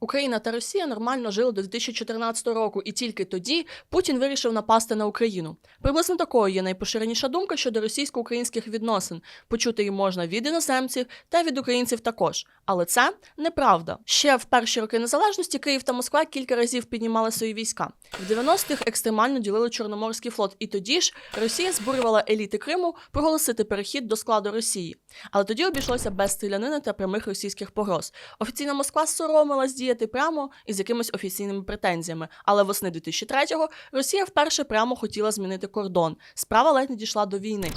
Україна та Росія нормально жили до 2014 року, і тільки тоді Путін вирішив напасти на Україну. Приблизно такою є найпоширеніша думка щодо російсько-українських відносин. Почути її можна від іноземців та від українців також. Але це неправда. Ще в перші роки незалежності Київ та Москва кілька разів піднімали свої війська. В 90-х екстремально ділили Чорноморський флот, і тоді ж Росія збурювала еліти Криму проголосити перехід до складу Росії. Але тоді обійшлося без стрілянини та прямих російських погроз. Офіційна Москва соромилась діяти прямо із якимись офіційними претензіями. Але восени 2003-го Росія вперше прямо хотіла змінити кордон. Справа ледь не дійшла до війни.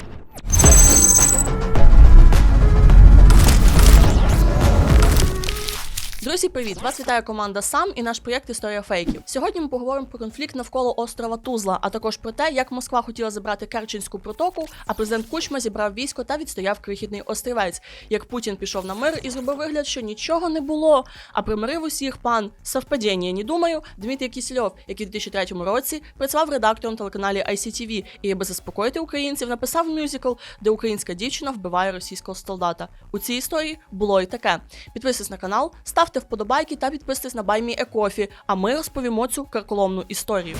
Друзі, привіт! Вас вітає команда Сам і наш проєкт Історія фейків. Сьогодні ми поговоримо про конфлікт навколо острова Тузла, а також про те, як Москва хотіла забрати Керченську протоку, а президент Кучма зібрав військо та відстояв крихітний острівець. Як Путін пішов на мир і зробив вигляд, що нічого не було. А примирив усіх пан совпадіння, не думаю, Дмитрій Кісельов, який у 2003 році працював редактором телеканалі ICTV і, аби заспокоїти українців, написав мюзикл, де українська дівчина вбиває російського солдата. У цій історії було і таке. Підписуйтесь на канал, ставте вподобайки та підписуйтесь на Баймі Екофі, а ми розповімо цю карколомну історію.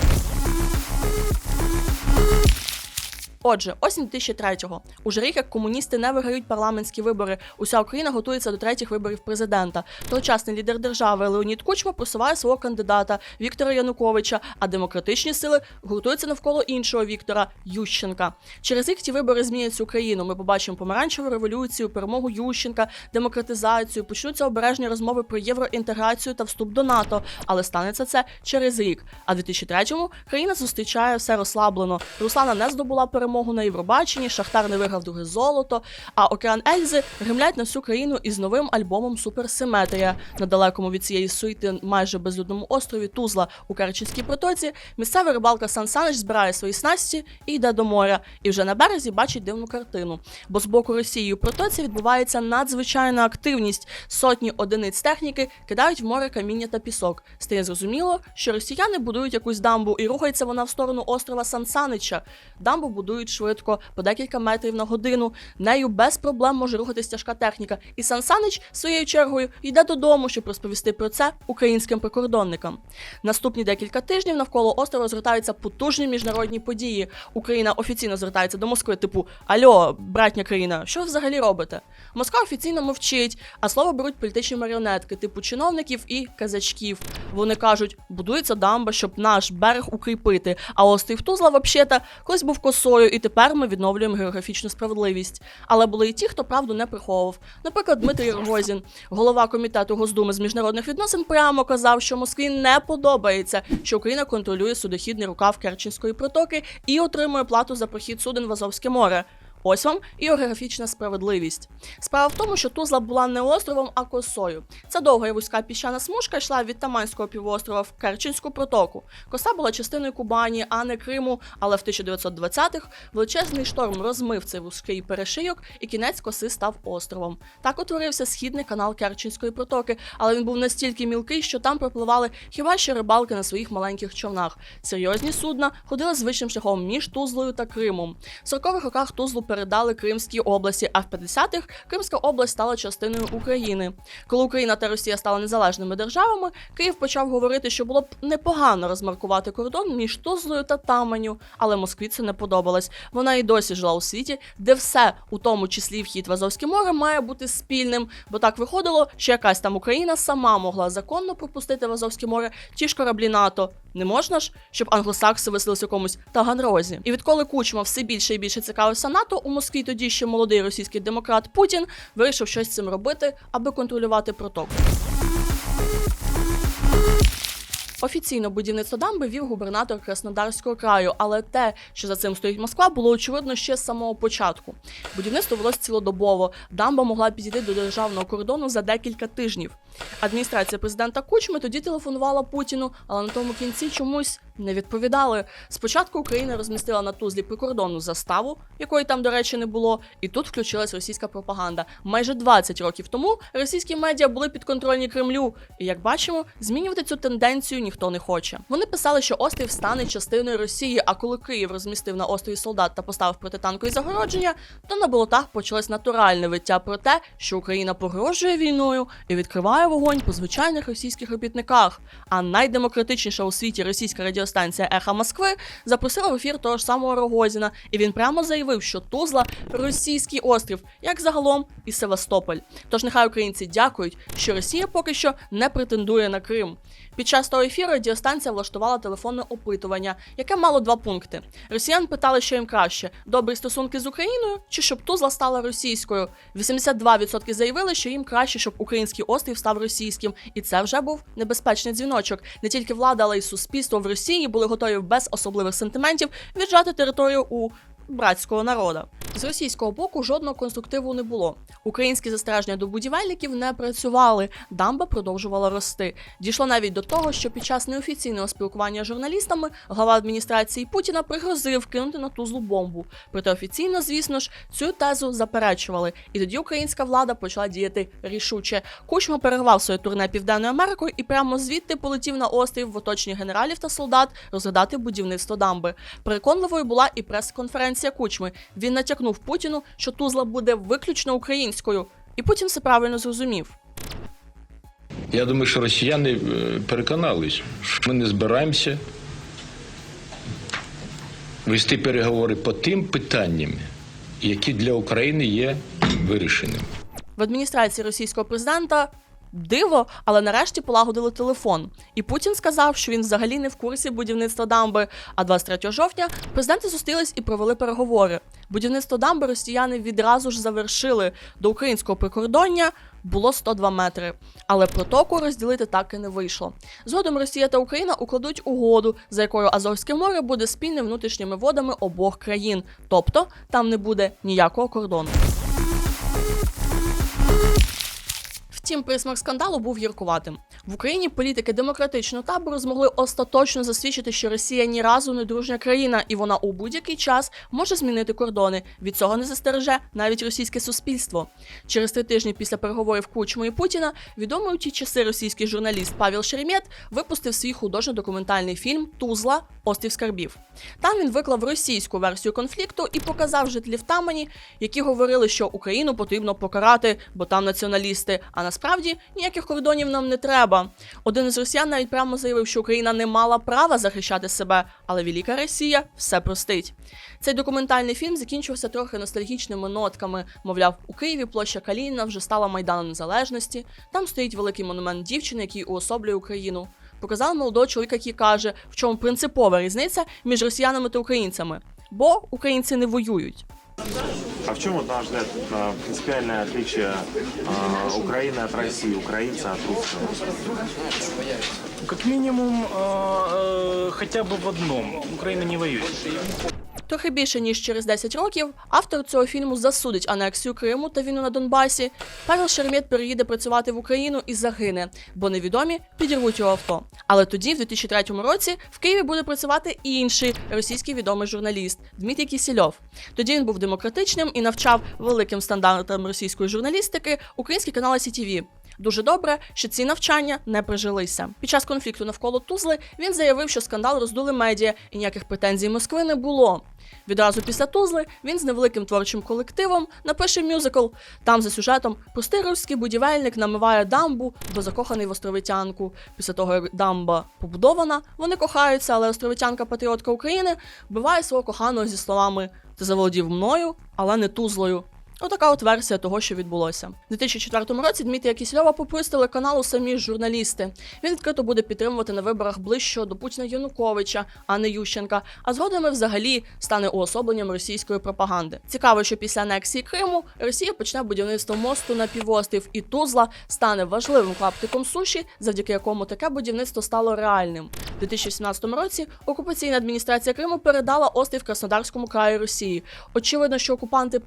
Отже, осінь 2003-го. Уже рік як комуністи не виграють парламентські вибори. Уся Україна готується до третіх виборів президента. Тогочасний лідер держави Леонід Кучма просуває свого кандидата Віктора Януковича, а демократичні сили гуртуються навколо іншого Віктора Ющенка. Через рік ті вибори змінять цю країну. Ми побачимо помаранчеву революцію, перемогу Ющенка, демократизацію, почнуться обережні розмови про євроінтеграцію та вступ до НАТО. Але станеться це через рік. А в 2003-му країна зустрічає все розслаблено. Руслана не здобула перемогу на Євробаченні, Шахтар не виграв друге золото. А океан Ельзи гремлять на всю країну із новим альбомом Суперсиметрія на далекому від цієї суєти майже безлюдному острові Тузла у Керченській протоці. Місцева рибалка Сан Санич збирає свої снасті і йде до моря. І вже на березі бачить дивну картину. Бо з боку Росії у протоці відбувається надзвичайна активність. Сотні одиниць техніки кидають в море каміння та пісок. Стає зрозуміло, що росіяни будують якусь дамбу і рухається вона в сторону острова Сан Санича. Дамбу будують швидко, по декілька метрів на годину. Нею без проблем може рухатись тяжка техніка. І Сан Санич своєю чергою йде додому, щоб розповісти про це українським прикордонникам. Наступні декілька тижнів навколо острова розгортаються потужні міжнародні події. Україна офіційно звертається до Москви, типу Альо, братня країна, що ви взагалі робите? Москва офіційно мовчить, а слово беруть політичні маріонетки, типу чиновників і казачків. Вони кажуть, будується дамба, щоб наш берег укріпити. А острів Тузла, взагалі-то, колись був косою, і тепер ми відновлюємо географічну справедливість. Але були і ті, хто правду не приховував. Наприклад, Дмитрій Рогозін, голова комітету Госдуми з міжнародних відносин, прямо казав, що Москві не подобається, що Україна контролює судохідний рукав Керченської протоки і отримує плату за прохід суден в Азовське море. Ось вам і географічна справедливість. Справа в тому, що Тузла була не островом, а косою. Це довга і вузька піщана смужка йшла від Таманського півострова в Керченську протоку. Коса була частиною Кубані, а не Криму, але в 1920-х величезний шторм розмив цей вузький перешийок, і кінець коси став островом. Так утворився східний канал Керченської протоки, але він був настільки мілкий, що там пропливали хіба що рибалки на своїх маленьких човнах. Серйозні судна ходили звичним шляхом між Тузлою та Кримом. В 40-х роках Тузлу передали Кримській області, а в 50-х Кримська область стала частиною України. Коли Україна та Росія стали незалежними державами, Київ почав говорити, що було б непогано розмаркувати кордон між Тузлою та Таманю, але Москві це не подобалось. Вона і досі жила у світі, де все, у тому числі вхід в Азовське море, має бути спільним, бо так виходило, що якась там Україна сама могла законно пропустити в Азовське море ті ж кораблі НАТО. Не можна ж, щоб англосакси веселилися в якомусь Таганрозі. І відколи Кучма все більше і більше цікавився НАТО, у Москві тоді ще молодий російський демократ Путін вирішив щось з цим робити, аби контролювати протоку. Офіційно будівництво дамби вів губернатор Краснодарського краю, але те, що за цим стоїть Москва, було очевидно ще з самого початку. Будівництво велось цілодобово. Дамба могла підійти до державного кордону за декілька тижнів. Адміністрація президента Кучми тоді телефонувала Путіну, але на тому кінці чомусь не відповідали. Спочатку Україна розмістила на Тузлі прикордонну заставу, якої там, до речі, не було, і тут включилась російська пропаганда. Майже 20 років тому російські медіа були підконтрольні Кремлю, і як бачимо, змінювати цю тенденцію ніхто не хоче. Вони писали, що острів стане частиною Росії. А коли Київ розмістив на острові солдат та поставив протитанкові загородження, то на болотах почалось натуральне виття про те, що Україна погрожує війною і відкриває вогонь по звичайних російських робітниках. А найдемократичніша у світі російська радіостанція Еха Москви запросила в ефір того ж самого Рогозіна, і він прямо заявив, що Тузла російський острів, як загалом і Севастополь. Тож нехай українці дякують, що Росія поки що не претендує на Крим. Під час того ефіру радіостанція влаштувала телефонне опитування, яке мало два пункти. Росіян питали, що їм краще: добрі стосунки з Україною чи щоб Тузла стала російською. 82% заявили, що їм краще, щоб український острів став російським, і це вже був небезпечний дзвіночок. Не тільки влада, але й суспільство в Росії були готові без особливих сентиментів віджати територію у братського народа. З російського боку жодного конструктиву не було. Українські застереження до будівельників не працювали. Дамба продовжувала рости. Дійшло навіть до того, що під час неофіційного спілкування з журналістами глава адміністрації Путіна пригрозив кинути на тузлу бомбу. Проте офіційно, звісно ж, цю тезу заперечували. І тоді українська влада почала діяти рішуче. Кучма перервав своє турне Південною Америкою і прямо звідти полетів на острів в оточенні генералів та солдат розглядати будівництво дамби. Переконливою була і прес-конференція Кучми. Він натякнув Путіну, що Тузла буде виключно українською, і Путін все правильно зрозумів. Я думаю, що росіяни е, переконались, що ми не збираємося вести переговори по тим питанням, які для України є вирішеними. В адміністрації російського президента диво, але нарешті полагодили телефон. І Путін сказав, що він взагалі не в курсі будівництва дамби. А 23 жовтня президенти зустрілись і провели переговори. Будівництво дамби росіяни відразу ж завершили. До українського прикордоння було 102 метри. Але протоку розділити так і не вийшло. Згодом Росія та Україна укладуть угоду, за якою Азовське море буде спільним внутрішніми водами обох країн. Тобто там не буде ніякого кордону. Втім, присмак скандалу був гіркуватим. В Україні політики демократичного табору змогли остаточно засвідчити, що Росія ні разу не дружня країна, і вона у будь-який час може змінити кордони. Від цього не застереже навіть російське суспільство. Через три тижні після переговорів Кучми і Путіна відомий у ті часи російський журналіст Павел Шеремет випустив свій художньо-документальний фільм Тузла Острів Скарбів. Там він виклав російську версію конфлікту і показав жителів Тамані, які говорили, що Україну потрібно покарати, бо там націоналісти. А насправді ніяких кордонів нам не треба. Один із росіян навіть прямо заявив, що Україна не мала права захищати себе, але Велика Росія все простить. Цей документальний фільм закінчився трохи ностальгічними нотками. Мовляв, у Києві площа Калініна вже стала майданом незалежності. Там стоїть великий монумент дівчини, який уособлює Україну. Показали молодого чоловіка, який каже, в чому принципова різниця між росіянами та українцями, бо українці не воюють. А в чем, вот, на ваш взгляд, а, принципиальное отличие а, Украины от России, украинца от русского? Как минимум, э, э, хотя бы в одном. Украина не воюет. Трохи більше ніж через 10 років автор цього фільму засудить анексію Криму та війну на Донбасі. Павел Шеремет переїде працювати в Україну і загине, бо невідомі підірвуть його авто. Але тоді, в 2003 році, в Києві буде працювати інший російський відомий журналіст Дмитрій Кісільов. Тоді він був демократичним і навчав великим стандартам російської журналістики українські канали CTV. Дуже добре, що ці навчання не прижилися. Під час конфлікту навколо Тузли він заявив, що скандал роздули медіа і ніяких претензій Москви не було. Відразу після Тузли він з невеликим творчим колективом напише мюзикл. Там за сюжетом простий руський будівельник намиває дамбу, бо закоханий в островитянку. Після того, як дамба побудована, вони кохаються, але островитянка патріотка України вбиває свого коханого зі словами Ти заволодів мною, але не тузлою. Отака от версія того, що відбулося. У 2004 році Дмитрія Кісельова попустили каналу самі журналісти. Він відкрито буде підтримувати на виборах ближчого до Путіна Януковича, а не Ющенка. А згодом взагалі стане уособленням російської пропаганди. Цікаво, що після анексії Криму Росія почне будівництво мосту на півострів, і Тузла стане важливим клаптиком суші, завдяки якому таке будівництво стало реальним. У 2017 році окупаційна адміністрація Криму передала острів Краснодарському краю Росії. Очевидно, що окупанти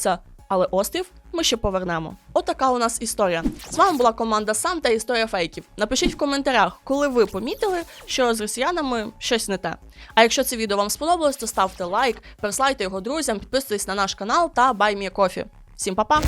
перестраховуються. але острів ми ще повернемо. Отака у нас історія. З вами була команда Сан та історія фейків. Напишіть в коментарях, коли ви помітили, що з росіянами щось не те. А якщо це відео вам сподобалось, то ставте лайк, переслайте його друзям, підписуйтесь на наш канал та Me Coffee. Всім па-па!